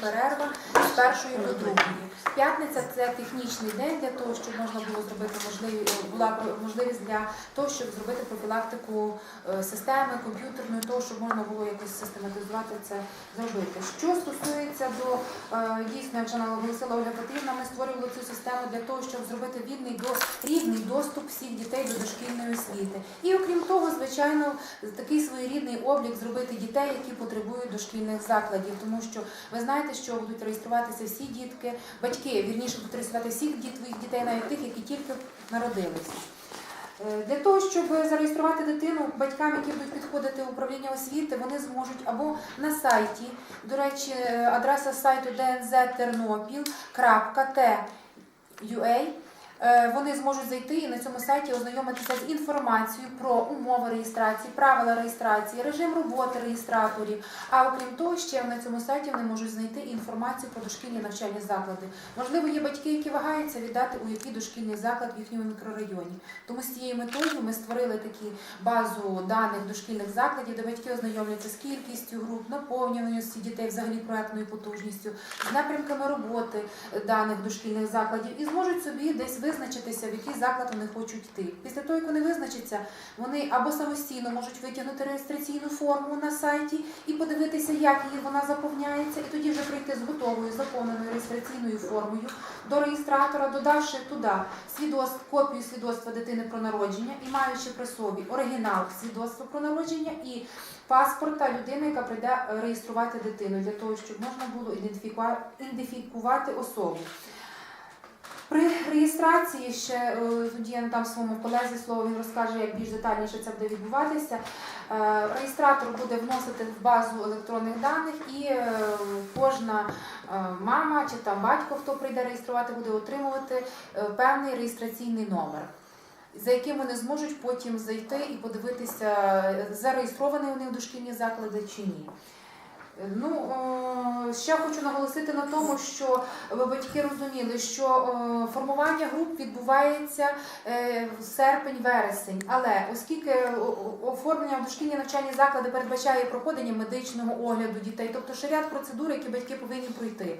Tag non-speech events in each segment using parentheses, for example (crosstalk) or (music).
перерва першої до другої. П'ятниця це технічний день для того, щоб можна було зробити можливі, була можливість для того, щоб зробити профілактику е, системи комп'ютерної, того, щоб можна було якось систематизувати це зробити. Що стосується до е, дійсно, як вже наголосила Ольга Петрівна, ми створювали цю систему для того, щоб зробити вільний до рівний доступ всіх дітей до дошкільної освіти. І окрім того, звичайно, такий своєрідний облік зробити дітей, які потребують дошкільних закладів, тому що ви знаєте, що будуть реєструватися всі дітки, батьки вірніше будуть всіх своїх дітей, навіть тих, які тільки народилися. Е, Для того, щоб зареєструвати дитину батькам, які будуть підходити в управління освіти, вони зможуть або на сайті, до речі, е, адреса сайту dnzternopil.t.ua, Вони зможуть зайти і на цьому сайті ознайомитися з інформацією про умови реєстрації, правила реєстрації, режим роботи реєстраторів. А окрім того, ще на цьому сайті вони можуть знайти інформацію про дошкільні навчальні заклади. Можливо, є батьки, які вагаються віддати у який дошкільний заклад в їхньому мікрорайоні. Тому з цією метою ми створили такі базу даних дошкільних закладів, де батьки ознайомляться з кількістю груп, наповнюваністю дітей, взагалі проектною потужністю, з напрямками роботи даних дошкільних закладів і зможуть собі десь визначитися, в який заклад вони хочуть йти. Після того, як вони визначаться, вони або самостійно можуть витягнути реєстраційну форму на сайті і подивитися, як її вона заповняється, і тоді вже прийти з готовою заповненою реєстраційною формою до реєстратора, додавши туди свідоцтв, копію свідоцтва дитини про народження і маючи при собі оригінал свідоцтва про народження і паспорта людини, яка прийде реєструвати дитину, для того, щоб можна було ідентифікувати особу. При реєстрації ще е, тоді я своєму колезі слово, він розкаже, як більш детальніше це буде відбуватися. Е, Реєстратор буде вносити в базу електронних даних, і е, кожна мама чи там батько, хто прийде реєструвати, буде отримувати певний реєстраційний номер. За яким вони зможуть потім зайти і подивитися, зареєстровані вони в дошкільні заклади чи ні. Ну, е, ще хочу наголосити на тому, що батьки розуміли, що е, формування груп відбувається е, в серпень-вересень. Але оскільки оформлення в дошкільні навчальні заклади передбачає проходження медичного огляду дітей, тобто ще ряд процедур, які батьки повинні пройти.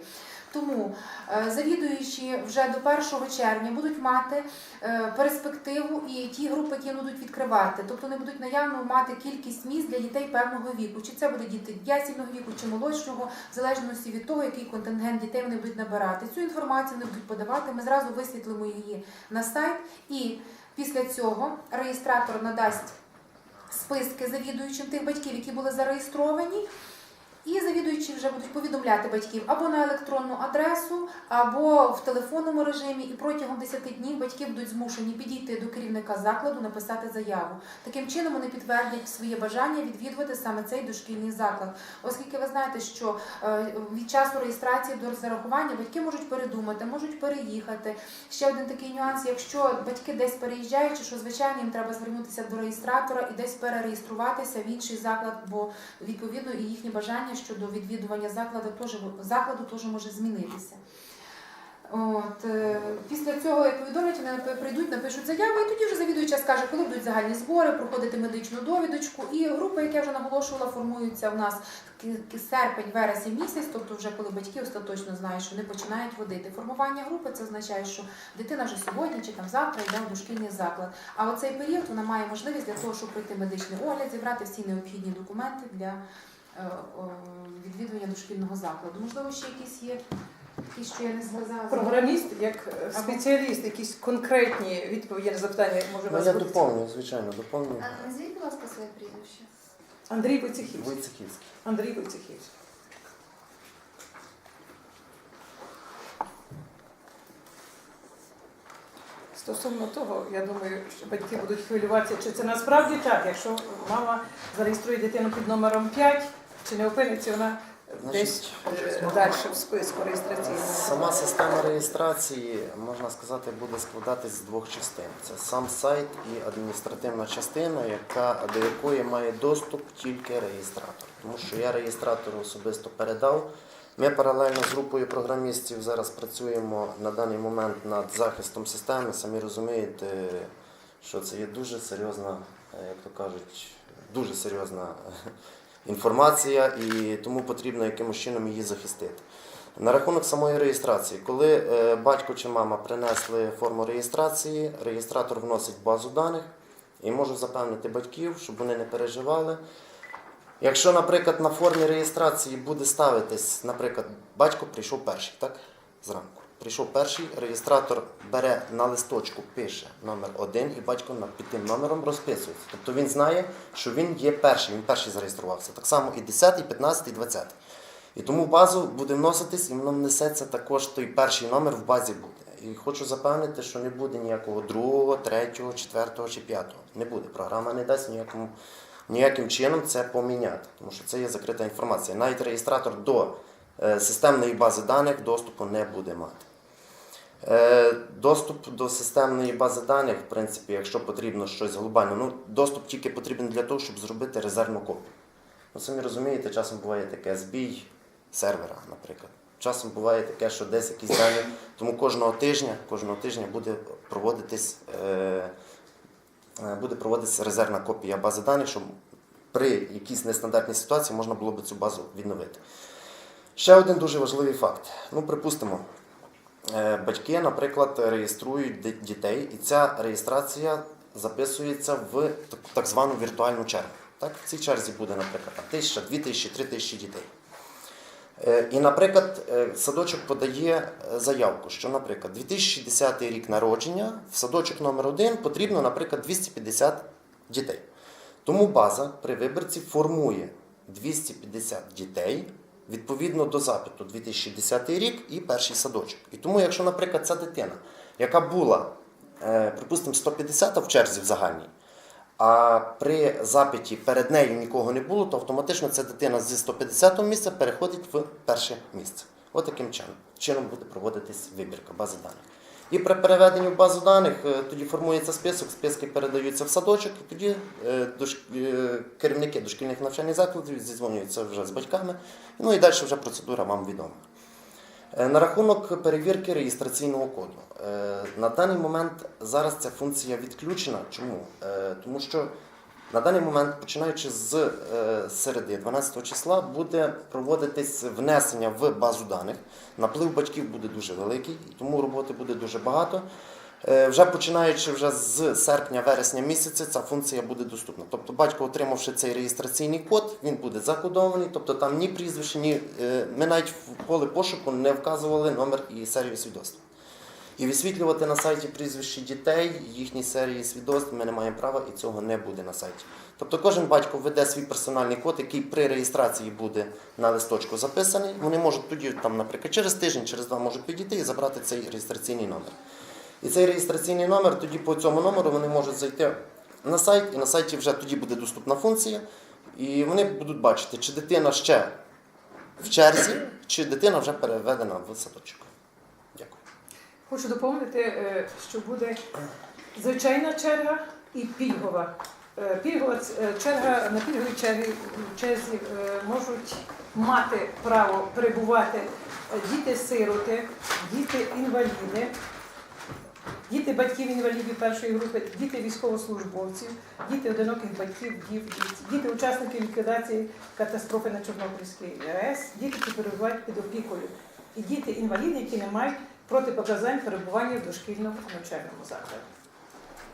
Тому е, завідуючі вже до 1 червня будуть мати е, перспективу і ті групи, які будуть відкривати. Тобто вони будуть наявно мати кількість місць для дітей певного віку. Чи це буде діти ясільного віку, чи молодшого, в залежності від того, який контингент дітей вони будуть набирати. Цю інформацію вони будуть подавати. Ми зразу висвітлимо її на сайт, і після цього реєстратор надасть списки завідуючим тих батьків, які були зареєстровані. І завідуючі вже будуть повідомляти батьків або на електронну адресу, або в телефонному режимі, і протягом 10 днів батьки будуть змушені підійти до керівника закладу, написати заяву. Таким чином вони підтвердять своє бажання відвідувати саме цей дошкільний заклад. Оскільки ви знаєте, що е, від часу реєстрації до зарахування батьки можуть передумати, можуть переїхати. Ще один такий нюанс, якщо батьки десь переїжджають, що звичайно їм треба звернутися до реєстратора і десь перереєструватися в інший заклад, бо відповідно і їхні бажання щодо відвідування закладу теж закладу теж може змінитися. От, е, після цього, як повідомлять, вони прийдуть, напишуть заяву, і тоді вже завідуюча скаже, коли будуть загальні збори, проходити медичну довідочку. І групи, як я вже наголошувала, формуються в нас ки- ки- серпень, вересень місяць, тобто вже коли батьки остаточно знають, що вони починають водити. Формування групи це означає, що дитина вже сьогодні чи там завтра йде в дошкільний заклад. А оцей період вона має можливість для того, щоб пройти медичний огляд, зібрати всі необхідні документи для відвідування дошкільного закладу. Можливо, ще якісь є, якісь, що я не сказала. Програміст, як е, спеціаліст, якісь конкретні відповіді на запитання може Ну, вас я бути? доповню, звичайно, доповню. А назвіть, будь ласка, своє прізвище. Андрій Войцехівський. Войцехівський. Андрій Войцехівський. Стосовно того, я думаю, що батьки будуть хвилюватися, чи це насправді так, якщо мама зареєструє дитину під номером 5, чи не опиниться вона десь е, далі в списку реєстраційному. Сама система реєстрації, можна сказати, буде складатись з двох частин. Це сам сайт і адміністративна частина, яка, до якої має доступ тільки реєстратор. Тому що я реєстратору особисто передав. Ми паралельно з групою програмістів зараз працюємо на даний момент над захистом системи. Самі розумієте, що це є дуже серйозна, е, як то кажуть, дуже серйозна інформація, і тому потрібно якимось чином її захистити. На рахунок самої реєстрації, коли е, батько чи мама принесли форму реєстрації, реєстратор вносить базу даних і можу запевнити батьків, щоб вони не переживали. Якщо, наприклад, на формі реєстрації буде ставитись, наприклад, батько прийшов перший, так? Зранку. Прийшов перший, реєстратор бере на листочку, пише номер один, і батько під тим номером розписується. Тобто він знає, що він є перший, він перший зареєструвався. Так само і 10, і 15, і 20. І тому в базу буде вноситись, і воно внесеться також той перший номер в базі буде. І хочу запевнити, що не буде ніякого другого, третього, четвертого чи п'ятого. Не буде. Програма не дасть ніякому, ніяким чином це поміняти, тому що це є закрита інформація. Навіть реєстратор до е, системної бази даних доступу не буде мати. Е, Доступ до системної бази даних, в принципі, якщо потрібно щось глобально, ну доступ тільки потрібен для того, щоб зробити резервну копію. Ну, самі розумієте, часом буває таке збій сервера, наприклад. Часом буває таке, що десь якісь дані, тому кожного тижня, кожного тижня буде проводитись, е, е, буде проводитися резервна копія бази даних, щоб при якійсь нестандартній ситуації можна було б цю базу відновити. Ще один дуже важливий факт. Ну, припустимо, батьки, наприклад, реєструють дітей, і ця реєстрація записується в так- звану віртуальну чергу. Так? В цій черзі буде, наприклад, тисяча, дві тисячі, три тисячі дітей. Е, І, наприклад, е, садочок подає е, заявку, що, наприклад, 2010 рік народження в садочок номер 1 потрібно, наприклад, 250 дітей. Тому база при виборці формує 250 дітей відповідно до запиту 2010 рік і перший садочок. І тому, якщо, наприклад, ця дитина, яка була, е, припустимо, 150 в черзі в загальній, а при запиті перед нею нікого не було, то автоматично ця дитина зі 150 місця переходить в перше місце. От таким чином, чином буде проводитись вибірка бази даних. І при переведенні в базу даних е, тоді формується список, списки передаються в садочок, і тоді е, е, керівники дошкільних навчальних закладів зізвонюються вже з батьками. Ну і далі вже процедура вам відома. На рахунок перевірки реєстраційного коду. На даний момент зараз ця функція відключена. Чому? Тому що на даний момент, починаючи з е, середи 12 числа, буде проводитись внесення в базу даних. Наплив батьків буде дуже великий, тому роботи буде дуже багато. Е, Вже починаючи вже з серпня-вересня місяця, ця функція буде доступна. Тобто, батько, отримавши цей реєстраційний код, він буде закодований, тобто там ні прізвище, ні е, ми навіть в поле пошуку не вказували номер і серію свідоцтва. І висвітлювати на сайті прізвища дітей, їхні серії свідоцтв ми не маємо права і цього не буде на сайті. Тобто кожен батько веде свій персональний код, який при реєстрації буде на листочку записаний. Вони можуть тоді, там, наприклад, через тиждень, через два можуть підійти і забрати цей реєстраційний номер. І цей реєстраційний номер, тоді по цьому номеру вони можуть зайти на сайт, і на сайті вже тоді буде доступна функція, і вони будуть бачити, чи дитина ще в черзі, чи дитина вже переведена в садочок. Хочу доповнити, е, що буде звичайна черга і пільгова. Е, Пільгова е, черга на пільговій черзі, черзі можуть мати право перебувати діти-сироти, діти-інваліди, діти батьків інвалідів першої групи, діти військовослужбовців, діти одиноких батьків, діти учасники ліквідації катастрофи на Чорнобильській АЕС, діти, які перебувають під опікою, і діти-інваліди, які не мають протипоказань перебування в дошкільному навчальному закладі.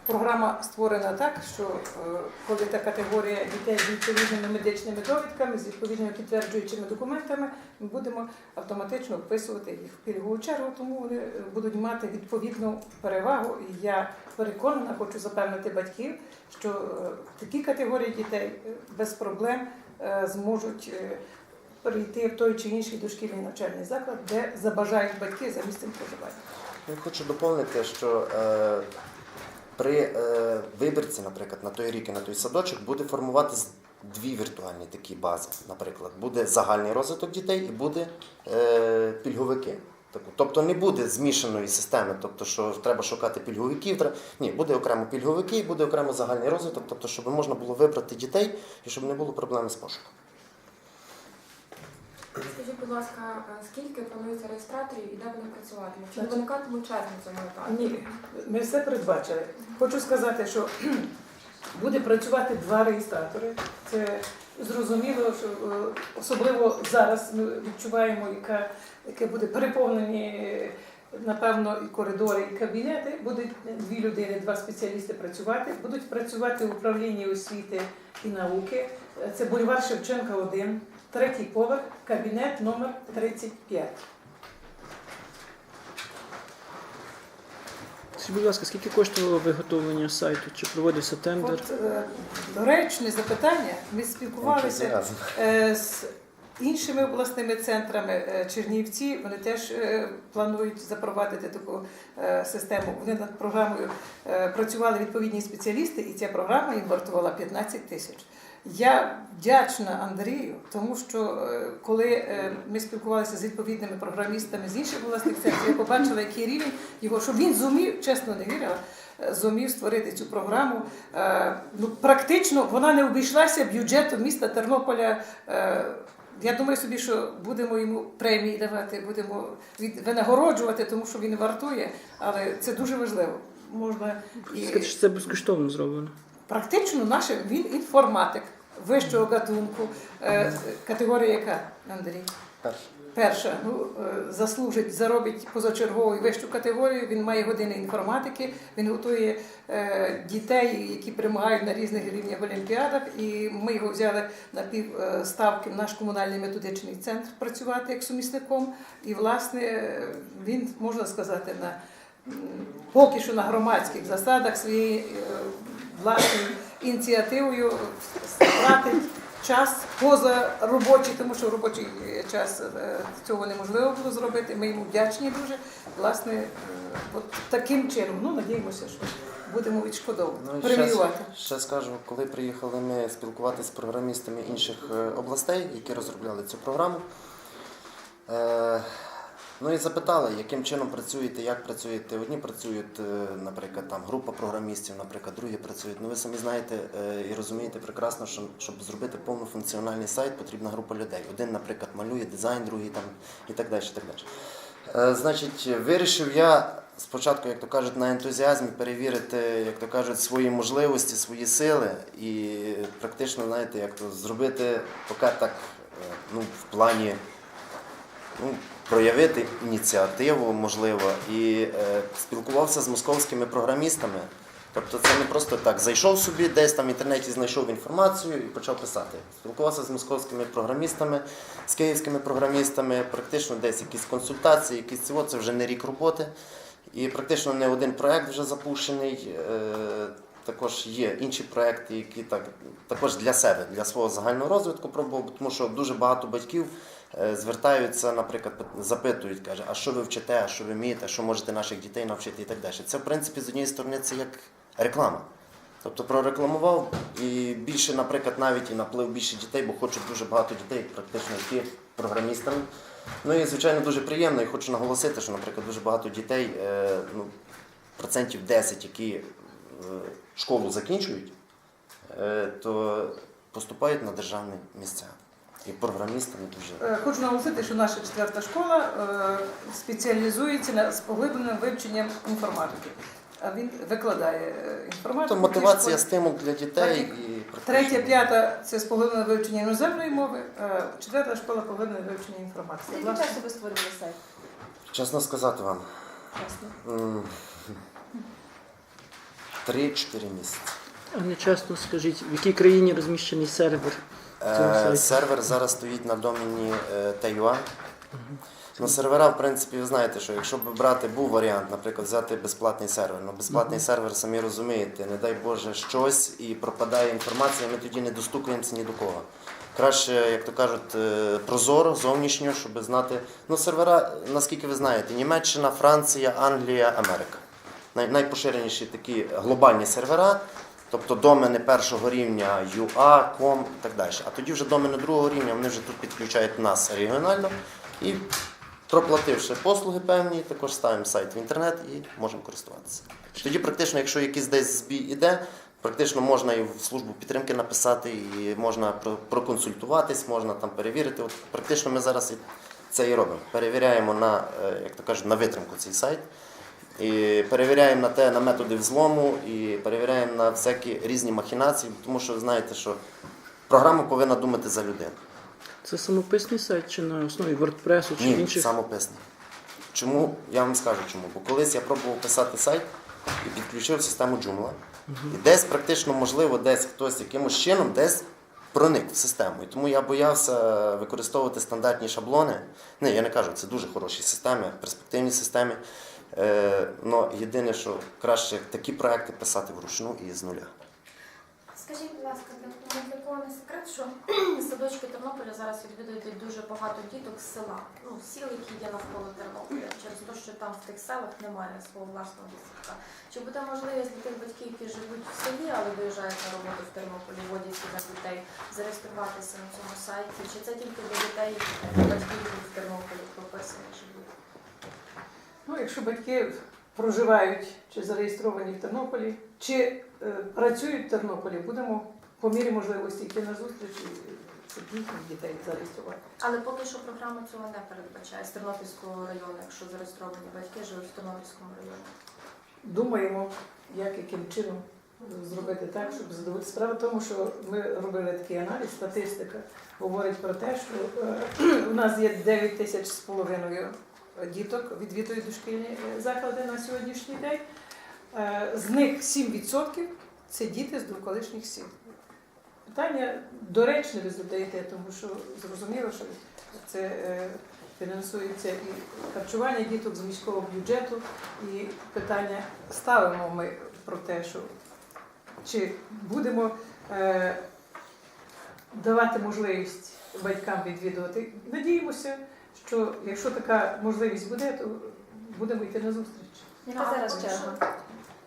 Програма створена так, що е, коли та категорія дітей з відповідними медичними довідками, з відповідними підтверджуючими документами, ми будемо автоматично вписувати їх в пільгову чергу, тому вони е, будуть мати відповідну перевагу. І я переконана, хочу запевнити батьків, що е, такі категорії дітей без проблем зможуть перейти в той чи інший дошкільний навчальний заклад, де забажають батьки за місцем проживання. Я хочу доповнити, що е, при е, вибірці, наприклад, на той рік і на той садочок буде формуватись дві віртуальні такі бази. Наприклад, буде загальний розвиток дітей і буде е, пільговики. Тобто не буде змішаної системи, тобто, що треба шукати пільговиків. Ні, буде окремо пільговики, буде окремо загальний розвиток, тобто, щоб можна було вибрати дітей і щоб не було проблеми з пошуком. Скажіть, будь ласка, скільки планується реєстраторів і де вони працюватимуть? Чи не виникатимуть черги на цьому етапі? Ні, ми все передбачили. Хочу сказати, що (clears throat) буде працювати два реєстратори. Це Зрозуміло, що е, особливо зараз ми відчуваємо, яка, яке буде переповнені, напевно, і коридори, і кабінети. Будуть дві людини, два спеціалісти працювати. Будуть працювати в управлінні освіти і науки. Це бульвар Шевченка 1, третій поверх, кабінет номер 35. Скажіть, будь ласка, скільки коштувало виготовлення сайту? Чи проводився тендер? От е, доречне запитання. Ми спілкувалися е, з іншими обласними центрами е, Чернівці. Вони теж е, планують запровадити таку е, систему. Вони над програмою е, працювали відповідні спеціалісти, і ця програма їм вартувала 15 тисяч. Я вдячна Андрію, тому що е, коли е, ми спілкувалися з відповідними програмістами з інших обласних центрів, я побачила, який рівень його, що він зумів, чесно не вірила, е, зумів створити цю програму. Ну, практично вона не обійшлася бюджету міста Тернополя. Я думаю собі, що будемо йому премії давати, будемо винагороджувати, тому що він вартує, але це дуже важливо. Можна і Скажіть, що це безкоштовно зроблено. практично наше він інформатик вищого гатунку. Е, Категорія яка, Андрій? Перше. Перша, ну е, заслужить, заробить позачергову і вищу категорію. Він має години інформатики. Він готує е, дітей, які перемагають на різних рівнях в олімпіадах. І ми його взяли на півставки в наш комунальний методичний центр працювати як сумісником. І власне він можна сказати на поки що на громадських засадах своєю е, власною ініціативою тратить час поза робочий, тому що в робочий час е, цього неможливо було зробити. Ми йому вдячні дуже. Власне, е, от таким чином, ну надіємося, що будемо відшкодовувати, Ну, ще, ще скажу, коли приїхали ми спілкуватися з програмістами інших е, областей, які розробляли цю програму. Е, ну і запитали, яким чином працюєте, як працюєте. Одні працюють, е, наприклад, там група програмістів, наприклад, другі працюють. Ну ви самі знаєте е, і розумієте прекрасно, що щоб зробити повнофункціональний сайт, потрібна група людей. Один, наприклад, малює дизайн, другий там і так далі. Так далі. Е, Значить, вирішив я спочатку, як то кажуть, на ентузіазмі перевірити, як то кажуть, свої можливості, свої сили і практично, знаєте, як то зробити поки так, ну, в плані ну, проявити ініціативу, можливо, і е, спілкувався з московськими програмістами. Тобто це не просто так. Зайшов собі, десь там в інтернеті знайшов інформацію і почав писати. Спілкувався з московськими програмістами, з київськими програмістами, практично десь якісь консультації, якісь цього, це вже не рік роботи. І практично не один проект вже запущений. Е, Також є інші проекти, які так також для себе, для свого загального розвитку пробував, тому що дуже багато батьків звертаються, наприклад, запитують, каже, а що ви вчите, а що ви вмієте, що можете наших дітей навчити і так далі. Це, в принципі, з однієї сторони, це як реклама. Тобто прорекламував і більше, наприклад, навіть і наплив більше дітей, бо хочуть дуже багато дітей практично йти програмістами. Ну і звичайно дуже приємно, і хочу наголосити, що, наприклад, дуже багато дітей, е, ну, процентів 10, які е, школу закінчують, е, то поступають на державні місця. І програмістами дуже. Е, Хочу наголосити, що наша четверта школа е, спеціалізується на з поглибленим вивченням інформатики. А він викладає е, інформатику. Тобто мотивація, стимул для дітей. Так, І Третя, п'ята це з поглибленим вивченням іноземної мови, а четверта школа поглиблене вивчення інформатики. Скільки часу ви створювали сайт? Чесно сказати вам, Чесно. 3-4 (laughs) місяці. А не часто скажіть, в якій країні розміщений сервер? Е, сервер зараз стоїть на домені е. Ну, сервера, в принципі, ви знаєте, що якщо б брати був варіант, наприклад, взяти безплатний сервер. Ну, безплатний сервер, самі розумієте, не дай Боже щось і пропадає інформація, ми тоді не достукуємося ні до кого. Краще, як то кажуть, е, прозоро, зовнішньо, щоб знати. Ну, сервера, наскільки ви знаєте, Німеччина, Франція, Англія, Америка. Най- найпоширеніші такі глобальні сервера, тобто домени першого рівня UA, COM і так далі. А тоді вже домени другого рівня, вони вже тут підключають нас регіонально і проплативши послуги певні, також ставимо сайт в інтернет і можемо користуватися. Тоді практично, якщо якийсь десь збій іде, практично можна і в службу підтримки написати, і можна про- проконсультуватись, можна там перевірити. От практично ми зараз це і робимо. Перевіряємо на, е, як то кажуть, на витримку цей сайт. І перевіряємо на те, на методи взлому, і перевіряємо на всякі різні махінації, тому що ви знаєте, що Програма повинна думати за людину. Це самописний сайт чи на основі WordPress чи Ні, інших? самописний. Чому? Я вам скажу чому. Бо колись я пробував писати сайт і підключив систему Joomla. І десь практично можливо, десь хтось якимось чином десь проник в систему. І тому я боявся використовувати стандартні шаблони. Не, я не кажу, це дуже хороші системи, перспективні системи. Е, но єдине, що краще такі проекти писати вручну і з нуля. Скажіть, будь ласка, для, кого не секрет, що (clears throat) садочки Тернополя зараз відвідують дуже багато діток з села, ну сіл, які є навколо Тернополя, через те, що там в тих селах немає свого власного дитсадка. Чи буде можливість для тих батьків, які живуть в селі, але виїжджають на роботу в Тернополі, водять сюди дітей, зареєструватися на цьому сайті? Чи це тільки для дітей батьків, в Тернополі прописані живуть? Ну, якщо батьки проживають чи зареєстровані в Тернополі, чи е, працюють в Тернополі, будемо по мірі можливості йти на зустріч і їхніх дітей зареєструвати. Але поки що програма цього не передбачає з Тернопільського району, якщо зареєстровані батьки живуть в Тернопільському районі. Думаємо, як яким чином зробити так, щоб задовольнити. Справа в тому, що ми робили такий аналіз, статистика говорить про те, що е, (clears throat) у нас є 9 тисяч з половиною діток відвідують дошкільні е, заклади на сьогоднішній день. Е, З них 7% це діти з двоколишніх сіл. Питання доречне ви задаєте, тому що зрозуміло, що це е, фінансується і харчування діток з міського бюджету, і питання ставимо ми про те, що чи будемо давати можливість батькам відвідувати. Надіємося, що якщо така можливість буде, то будемо йти на зустріч. Яка А, зараз черга?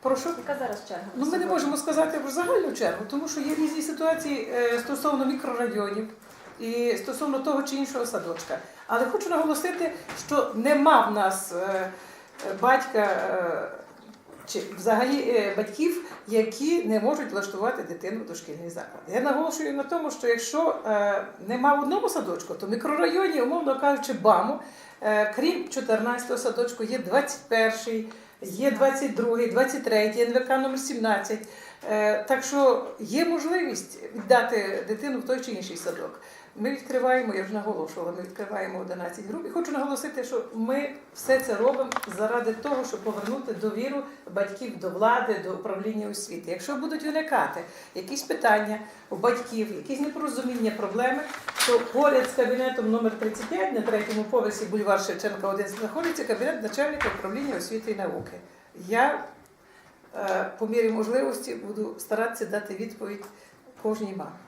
Прошу. Яка зараз черга? Ну, ми не можемо сказати про загальну чергу, тому що є різні ситуації е, стосовно мікрорайонів і стосовно того чи іншого садочка. Але хочу наголосити, що нема в нас е, е, батька е, чи взагалі е, батьків, які не можуть влаштувати дитину в дошкільний заклад. Я наголошую на тому, що якщо е, нема в одному садочку, то в мікрорайоні, умовно кажучи, БАМу, е, крім 14-го садочку, є 21-й, є 22-й, 23-й, НВК номер 17. Е, Так що є можливість віддати дитину в той чи інший садок. Ми відкриваємо, я вже наголошувала, ми відкриваємо 11 груп. І хочу наголосити, що ми все це робимо заради того, щоб повернути довіру батьків до влади, до управління освіти. Якщо будуть виникати якісь питання у батьків, якісь непорозуміння, проблеми, то поряд з кабінетом номер 35 на третьому поверсі бульвар Шевченка 1 знаходиться кабінет начальника управління освіти і науки. Я е, по мірі можливості буду старатися дати відповідь кожній мамі.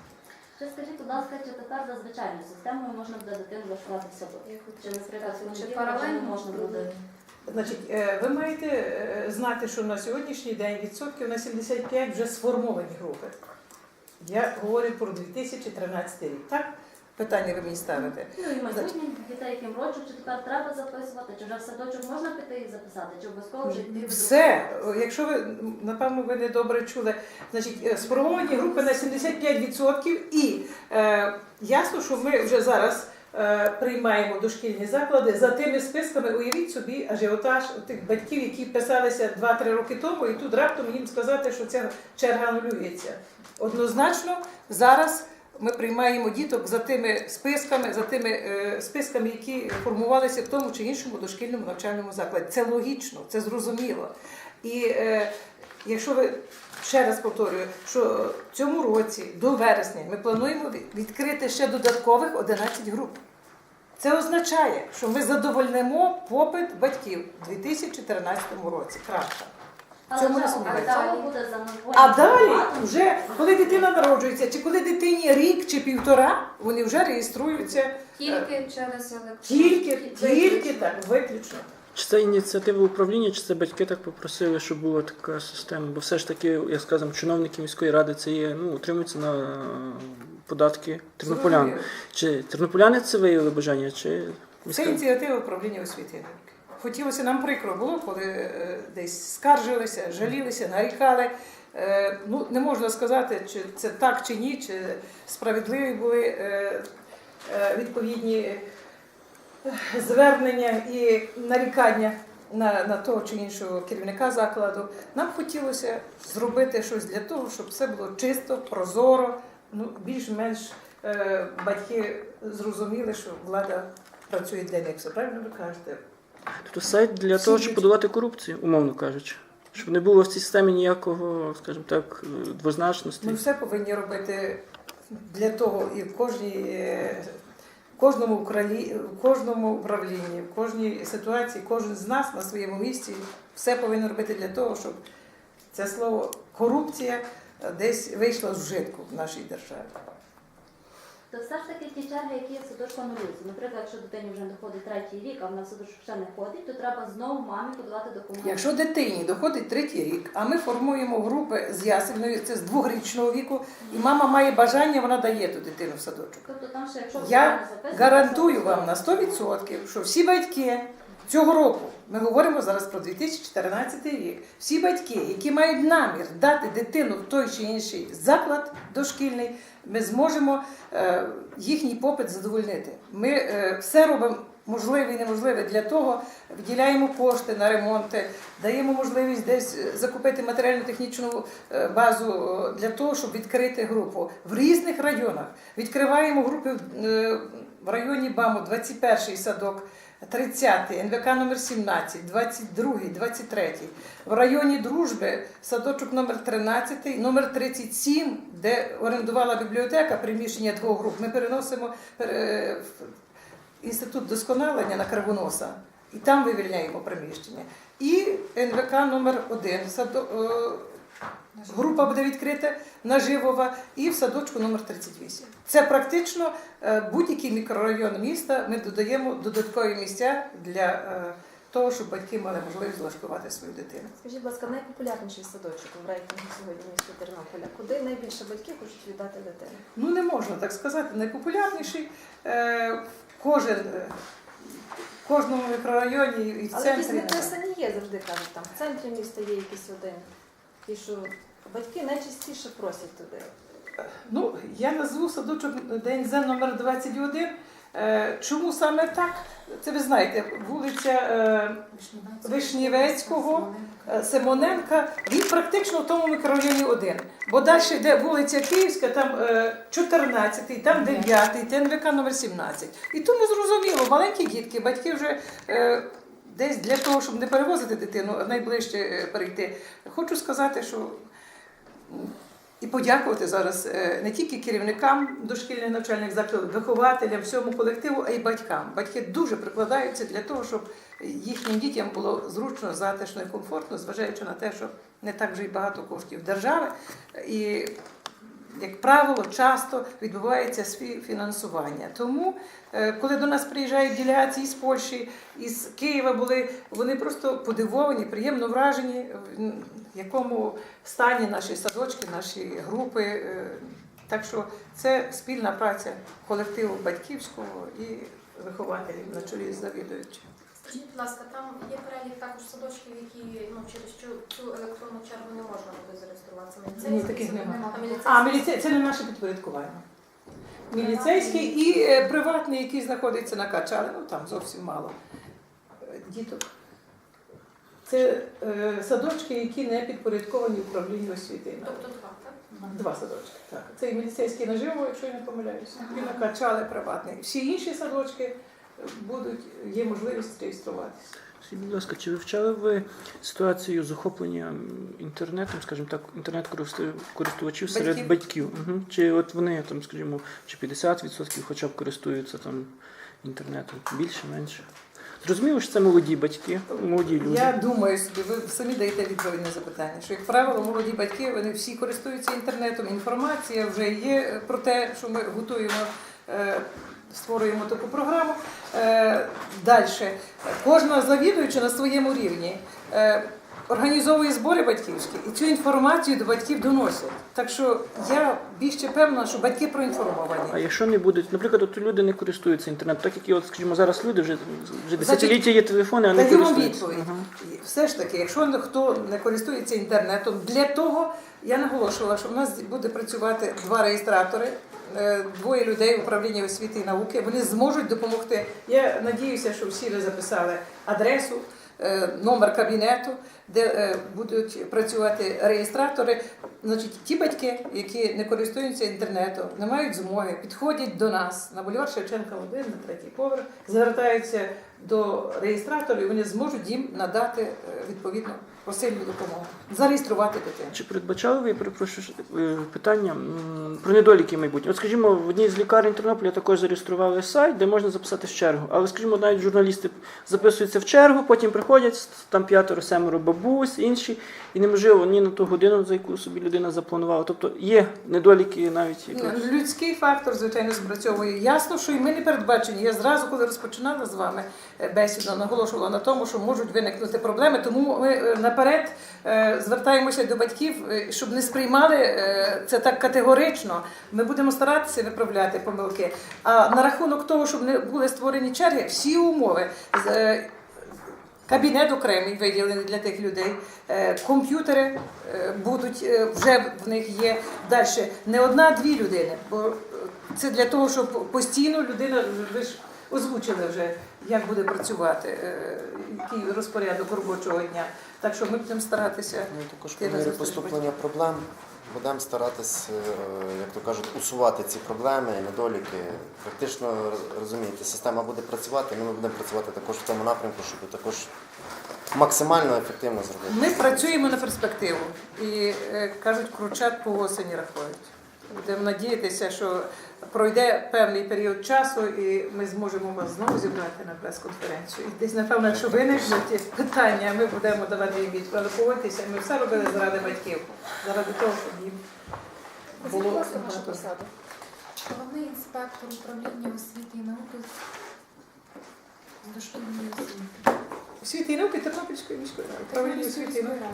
Ще скажіть, будь ласка, чи тепер за звичайною системою можна буде дитину влаштувати в садок? Чи, наприклад, Чи паралельно можна буде? Значить, е, ви маєте е, знати, що на сьогоднішній день відсотків на 75 вже сформовані групи. Я говорю про 2013 рік. Так? Питання ви мені ставите. Ну і майбутніх дітей, яким роджу, чи тепер треба записувати, чи вже в садочок можна піти їх записати, чи обов'язково вже йти в Все, якщо ви напевно ви не добре чули, значить е, сформовані групи на 75% і е, ясно, що ми вже зараз е, приймаємо дошкільні заклади за тими списками. Уявіть собі ажіотаж тих батьків, які писалися 2-3 роки тому, і тут раптом їм сказати, що ця черга анулюється. Однозначно зараз. Ми приймаємо діток за тими списками, за тими е, списками, які формувалися в тому чи іншому дошкільному навчальному закладі. Це логічно, це зрозуміло. І е, якщо ви ще раз повторюю, що цьому році до вересня ми плануємо відкрити ще додаткових 11 груп. Це означає, що ми задовольнимо попит батьків у 2014 році. Крапка. Але Цьому за А далі, вже коли дитина народжується, чи коли дитині рік чи півтора, вони вже реєструються Тільки через електронну. тільки, тільки так, виключно. Чи це ініціатива управління, чи це батьки так попросили, щоб була така система? Бо все ж таки, як сказано, чиновники міської ради це є, ну, утримуються на податки тернополян. Зрозуміло. Чи тернополяни це виявили бажання, чи Це міська? ініціатива управління освіти. Хотілося нам прикро було, коли е, десь скаржилися, жалілися, нарікали. Е, ну, не можна сказати, чи це так чи ні, чи справедливі були е, відповідні звернення і нарікання на, на того чи іншого керівника закладу. Нам хотілося зробити щось для того, щоб все було чисто, прозоро, ну, більш-менш батьки зрозуміли, що влада працює для них. Все правильно ви кажете? Тобто сайт для Всі того, люди- щоб подолати корупцію, умовно кажучи. Щоб не було в цій системі ніякого, скажімо так, е, двозначності. Ми все повинні робити для того і в кожній. е, в Кожному управлінні, в кожному управлінні, в кожній ситуації, кожен з нас на своєму місці все повинен робити для того, щоб це слово корупція е, десь вийшло з вжитку в нашій державі. То все ж таки ті черги, які в садочку анулюються. Наприклад, якщо дитині вже доходить третій рік, а вона в садочок ще не ходить, то треба знову мамі подавати документи. Якщо дитині доходить третій рік, а ми формуємо групи з ясельною, це з двохрічного віку, і мама має бажання, вона дає ту дитину в садочок. Тобто там ще, якщо Я правильно гарантую вам на 100%, що всі батьки цього року, ми говоримо зараз про 2014 рік, всі батьки, які мають намір дати дитину в той чи інший заклад дошкільний, ми зможемо е, їхній попит задовольнити. Ми е, все робимо. Можливе і неможливе для того виділяємо кошти на ремонти, даємо можливість десь е, закупити матеріально-технічну базу для того, щоб відкрити групу в різних районах. Відкриваємо групи в районі БАМу 21-й садок, 30-й, НВК номер 17, 22-й, 23-й. В районі Дружби садочок номер 13, номер 37, де орендувала бібліотека приміщення двох груп. Ми переносимо е, інститут досконалення на Кривоноса. І там вивільняємо приміщення. І НВК номер 1 садо, е, група буде відкрита на Живова і в садочку номер 38. Це практично е, будь-який мікрорайон міста. Ми додаємо додаткові місця для е, того, щоб батьки мали можливість влаштувати свою дитину. Скажіть, будь ласка, найпопулярніший садочок в рейтингу сьогодні міста Тернополя. Куди найбільше батьків хочуть віддати дитину? Ну не можна так сказати. Найпопулярніший е, кожен. В кожному мікрорайоні і в Але центрі. якісь неписані є завжди кажуть, там в центрі міста є якийсь один. І що батьки найчастіше просять туди. Ну, я назву садочок ДНЗ номер 21. Е, Чому саме так? Це ви знаєте, вулиця е, Вишнівецького, е, Симоненка, він практично в тому мікрорайоні один. Бо далі йде вулиця Київська, там е, 14, там 9, ТНВК номер 17. І тому зрозуміло, маленькі дітки, батьки вже десь для того, щоб не перевозити дитину, а найближче е, перейти. Хочу сказати, що і подякувати зараз е, не тільки керівникам дошкільних навчальних закладів, вихователям, всьому колективу, а й батькам. Батьки дуже прикладаються для того, щоб їхнім дітям було зручно, затишно і комфортно, зважаючи на те, що не так вже й багато коштів держави. І, як правило, часто відбувається співфінансування. Тому, е, коли до нас приїжджають делегації з Польщі, із Києва були, вони просто подивовані, приємно вражені, в якому стані наші садочки, наші групи. Е, Так що це спільна праця колективу батьківського і вихователів на чолі з завідуючим. Скажіть, будь ласка, там є перелік також садочків, які ну через цю, цю електронну чергу не можна буде зареєструватися. Ні, таких немає. А міліцейські? А, міліцей це не наше підпорядкування. Міліцейський і е, приватний, який знаходиться на Качалі, ну там зовсім мало е, діток. Це е, садочки, які не підпорядковані управлінню освіти. Тобто два, так? Два садочки. Так. Це і міліцейський наживо, якщо я не помиляюся. І на Качали приватний. Всі інші садочки будуть, є можливість реєструватися. Скажіть, будь ласка, чи вивчали ви ситуацію з охопленням інтернетом, скажімо так, інтернет-користувачів серед Батьків. батьків? Угу. Чи от вони там, скажімо, чи 50% хоча б користуються там інтернетом? Більше, менше? Зрозуміло, що це молоді батьки, молоді люди. Я думаю собі, ви самі даєте відповідь на запитання, що як правило молоді батьки вони всі користуються інтернетом. Інформація вже є про те, що ми готуємо, е, створюємо таку програму. Далі кожна завідуюча на своєму рівні. е, Організовує збори батьківські і цю інформацію до батьків доносять. Так що я більше певна, що батьки проінформовані. А якщо не будуть, наприклад, от люди не користуються інтернетом, так як і от, скажімо, зараз люди вже, вже десятиліття є телефони, а не Даю вам користуються. відповідь. Ага. Все ж таки, якщо хто не користується інтернетом, для того я наголошувала, що в нас буде працювати два реєстратори, е, двоє людей управління освіти і науки. Вони зможуть допомогти. Я надіюся, що всі ви записали адресу е, номер кабінету, де е, будуть працювати реєстратори. Значить, ті батьки, які не користуються інтернетом, не мають змоги, підходять до нас на бульвар Шевченка 1, на третій поверх, звертаються до реєстраторів, вони зможуть їм надати е, відповідно посильну допомогу, зареєструвати дитину. Чи передбачали ви, перепрошую, е, питання про недоліки майбутнє? От скажімо, в одній з лікарень Тернополя також зареєстрували сайт, де можна записати в чергу. Але, скажімо, навіть журналісти записуються в чергу, потім приходять, там п'ятеро, семеро бабусь, інші, і неможливо ні на ту годину, за яку собі людина запланувала. Тобто є недоліки навіть. якось. Людський фактор, звичайно, спрацьовує. Ясно, що і ми не передбачені. Я зразу, коли розпочинала з вами е, бесіду, наголошувала на тому, що можуть виникнути проблеми. Тому ми е, наперед е, звертаємося до батьків, е, щоб не сприймали е, це так категорично. Ми будемо старатися виправляти помилки. А на рахунок того, щоб не були створені черги, всі умови. Кабінет окремий виділений для тих людей, комп'ютери будуть вже в них є далі. Не одна-дві людини, бо це для того, щоб постійно людина ви ж озвучили вже, як буде працювати, який розпорядок робочого дня. Так що ми будемо старатися. Ну, і також по мірі поступлення проблем будемо старатись, е, як то кажуть, усувати ці проблеми і недоліки. Практично розумієте, система буде працювати, але ми будемо працювати також в тому напрямку, щоб також максимально ефективно зробити. Ми працюємо на перспективу і е, кажуть, кручат по осені рахують. Будемо надіятися, що пройде певний період часу, і ми зможемо вас знову зібрати на прес-конференцію. І десь, напевно, якщо виникнуть питання, ми будемо давати їм відповідь. Ми все робили заради батьків, заради того, щоб їм Було посаду. Головний інспектор управління освіти і науки з дошкільної освіти. освіти і науки Тернопільської міської ради. Управління освіти і науки.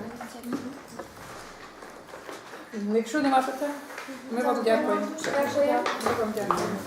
Якщо нема питань, ми вам дякуємо. Ми вам дякуємо.